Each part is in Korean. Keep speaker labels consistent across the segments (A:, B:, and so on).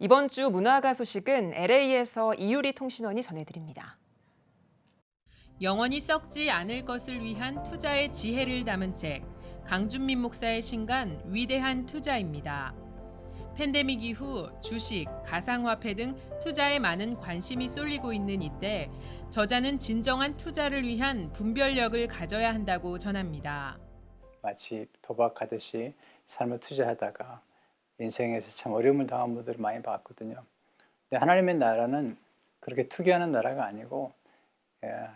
A: 이번 주 문화가 소식은 LA에서 이유리 통신원이 전해드립니다.
B: 영원히 썩지 않을 것을 위한 투자의 지혜를 담은 책 강준민 목사의 신간 위대한 투자입니다. 팬데믹 이후 주식, 가상화폐 등 투자에 많은 관심이 쏠리고 있는 이때 저자는 진정한 투자를 위한 분별력을 가져야 한다고 전합니다.
C: 마치 도박하듯이 삶을 투자하다가 인생에서 참 어려움을 당한 분들을 많이 봤거든요. 근데 하나님의 나라는 그렇게 투기하는 나라가 아니고 예,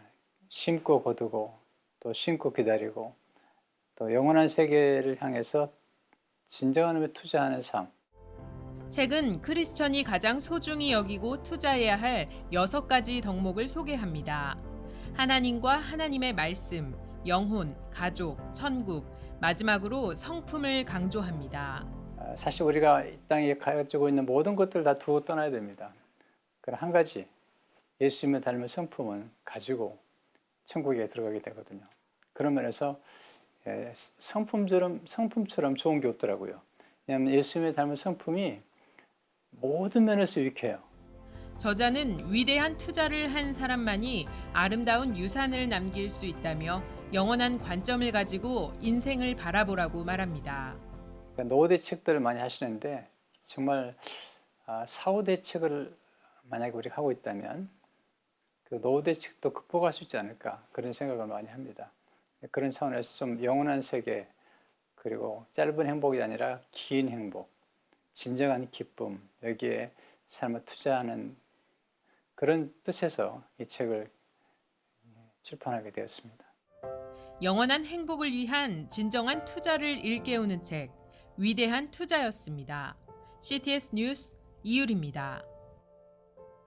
C: 심고 거두고 또 심고 기다리고 또 영원한 세계를 향해서 진정한 의미의 투자하는 삶.
B: 책은 크리스천이 가장 소중히 여기고 투자해야 할 여섯 가지 덕목을 소개합니다. 하나님과 하나님의 말씀, 영혼, 가족, 천국, 마지막으로 성품을 강조합니다.
C: 아, 사실 우리가 이 땅에 가지고 있는 모든 것들 다 두고 떠나야 됩니다. 그런 한 가지 예수님을 닮은 성품은 가지고 천국에 들어가게 되거든요. 그런 면에서 예, 성품처럼 성품처럼 좋은 게 없더라고요. 왜냐하면 예수님을 닮은 성품이 모든 면에서 유익해요.
B: 저자는 위대한 투자를 한 사람만이 아름다운 유산을 남길 수 있다며 영원한 관점을 가지고 인생을 바라보라고 말합니다.
C: 그러니까 노후 대책들을 많이 하시는데 정말 아, 사후 대책을 만약에 우리가 하고 있다면 그 노후 대책도 극복할 수 있지 않을까 그런 생각을 많이 합니다. 그런 차원에서 좀 영원한 세계 그리고 짧은 행복이 아니라 긴 행복, 진정한 기쁨 여기에 삶을 투자하는 그런 뜻에서 이 책을 출판하게 되었습니다.
B: 영원한 행복을 위한 진정한 투자를 일깨우는 책 위대한 투자였습니다. CTS 뉴스 이율입니다.